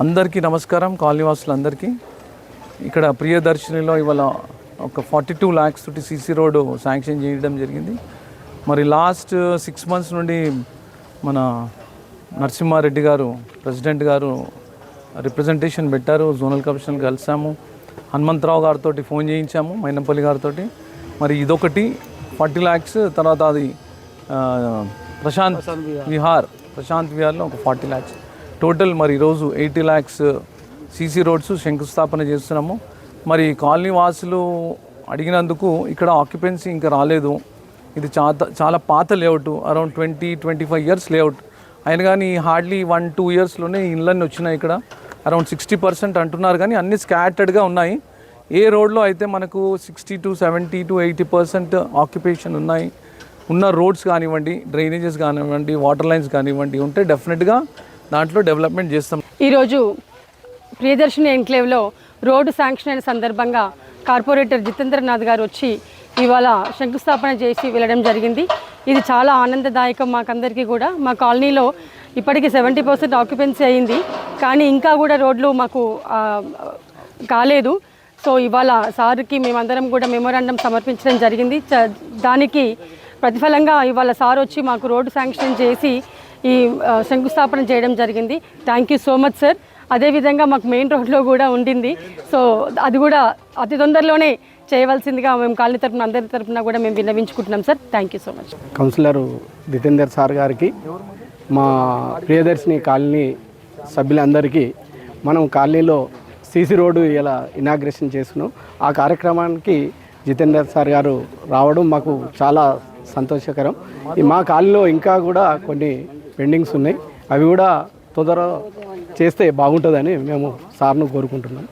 అందరికీ నమస్కారం కాలనీవాసులందరికీ. ఇక్కడ ప్రియదర్శినిలో ఇవాళ ఒక ఫార్టీ టూ ల్యాక్స్ తోటి సీసీ రోడ్డు శాంక్షన్ చేయడం జరిగింది. మరి లాస్ట్ సిక్స్ మంత్స్ నుండి మన నరసింహారెడ్డి గారు ప్రెసిడెంట్ గారు రిప్రజెంటేషన్ పెట్టారు. జోనల్ కమిషన్ కలిసాము. హనుమంతరావు గారితో ఫోన్ చేయించాము మైనంపల్లి గారితో మరి ఇదొకటి ఫార్టీ ల్యాక్స్ తర్వాత అది ప్రశాంత్ విహార్. ప్రశాంత్ విహార్లో ఒక ఫార్టీ ల్యాక్స్ టోటల్ మరి ఈరోజు ఎయిటీ ల్యాక్స్ సీసీ రోడ్స్ శంకుస్థాపన చేస్తున్నాము. మరి కాలనీ వాసులు అడిగినందుకు ఇక్కడ ఆక్యుపెన్సీ ఇంకా రాలేదు. ఇది చాలా చాలా పాత layout around twenty twenty five years layout అయినా కానీ హార్డ్లీ వన్ టూ ఇయర్స్లోనే ఇళ్ళన్నీ వచ్చినాయి ఇక్కడ. అరౌండ్ సిక్స్టీ పర్సెంట్ అంటున్నారు కానీ అన్ని స్కాటర్డ్గా ఉన్నాయి. ఏ రోడ్లో అయితే మనకు sixty to seventy to eighty percent occupation ఉన్నాయి ఉన్న రోడ్స్ కానివ్వండి డ్రైనేజెస్ కానివ్వండి వాటర్ లైన్స్ కానివ్వండి ఉంటే డెఫినెట్గా దాంట్లో డెవలప్మెంట్ చేస్తాం. ఈరోజు ప్రియదర్శిని ఎన్క్లేవ్లో రోడ్డు శాంక్షన్ అయిన సందర్భంగా కార్పొరేటర్ జితేంద్రనాథ్ గారు వచ్చి ఇవాళ శంకుస్థాపన చేసి వెళ్ళడం జరిగింది. ఇది చాలా ఆనందదాయకం మాకందరికీ కూడా. మా కాలనీలో ఇప్పటికీ సెవెంటీ పర్సెంట్ ఆక్యుపెన్సీ అయింది. కానీ ఇంకా కూడా రోడ్లు మాకు కాలేదు. సో ఇవాళ సార్కి మేమందరం కూడా మెమోరాండం సమర్పించడం జరిగింది. దానికి ప్రతిఫలంగా ఇవాళ సార్ వచ్చి మాకు రోడ్డు శాంక్షన్ చేసి ఈ శంకుస్థాపన చేయడం జరిగింది. Thank you so much sir అదేవిధంగా మాకు మెయిన్ రోడ్లో కూడా ఉండింది. సో అది కూడా అతి తొందరలోనే చేయవలసిందిగా మేము కాలనీ తరపున అందరి తరఫున కూడా మేము విన్నవించుకుంటున్నాం sir thank you so much councillor Jitender sir గారికి మా ప్రియదర్శిని కాలనీ సభ్యులందరికీ మనం కాలనీలో సీసీ రోడ్డు ఇలా ఇనాగ్రేషన్ చేస్తున్నాం ఆ కార్యక్రమానికి జితేందర్ సార్ గారు రావడం మాకు చాలా సంతోషకరం. ఈ మా కాలనీలో ఇంకా కూడా కొన్ని పెండింగ్స్ ఉన్నాయి. అవి కూడా తొందర చేస్తే బాగుంటుందని మేము సార్ను కోరుకుంటున్నాం.